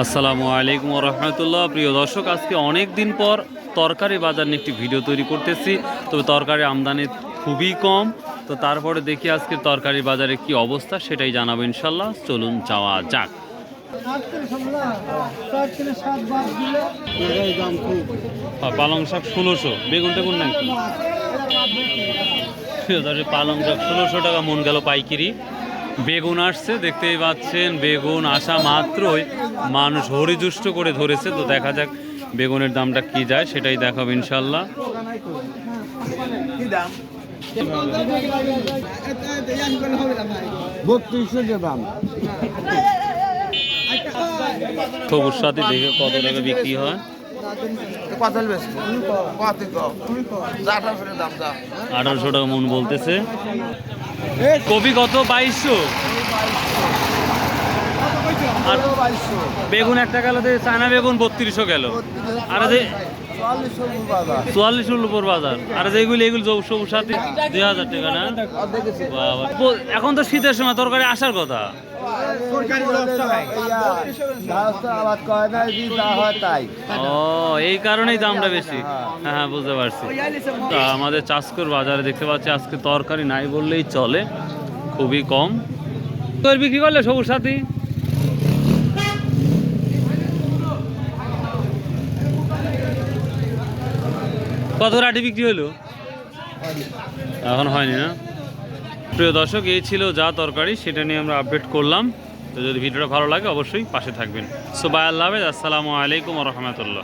আসসালামু আলাইকুম রহমতুল্লাহ। প্রিয় দর্শক, আজকে অনেক দিন পর তরকারি বাজার নিয়ে একটি ভিডিও তৈরি করতেছি। তবে তরকারি আমদানি খুবই কম। তো তারপরে দেখি আজকে তরকারি বাজারে কি অবস্থা, সেটাই জানাব ইনশাল্লাহ চলুন যাওয়া যাক। পালং শাক ষোলোশো। বেগুন টেগুন নাকি পালং শাক ষোলোশো টাকা, মন গেল পাইকিরি। বেগুন আসছে দেখতেই পাচ্ছেন বেগুন আসা মাত্রই মানুষ হরিজুষ্ট করে ধরেছে। তো দেখা যাক বেগুনের দামটা কি যায় সেটাই দেখাবো ইনশাল্লাহ। সবুজ সাথে দেখে কত টাকা বিক্রি হয়। আঠারোশো টাকা মন বলতেছে। কপি কত? বাইশশো। বেগুন একটা গেল চায়না বেগুন বত্রিশশো গেল। আর যে চুয়াল্লিশ বাজার। আর সাথে এখন তো শীতের সময় তরকারি আসার কথা। আবাদ করে না যদি যা হয় তাই। ও এই কারণেই দামটা বেশি। হ্যাঁ হ্যাঁ। বুঝতে পারছি। তা আমাদের চাষকর বাজারে দেখতে পাচ্ছি আজকে তরকারি নাই বললেই চলে খুবই কম। তোর বিক্রি করলে সবুজ সাথী? কত রাটি বিক্রি হলো এখন হয়নি না? প্রিয় দর্শক, এই ছিল যা তরকারি, সেটা নিয়ে আমরা আপডেট করলাম। তো যদি ভিডিওটা ভালো লাগে, অবশ্যই পাশে থাকবেন। সো বাই আল্লাহ আসসালামু আলাইকুম রহমতুল্লাহ।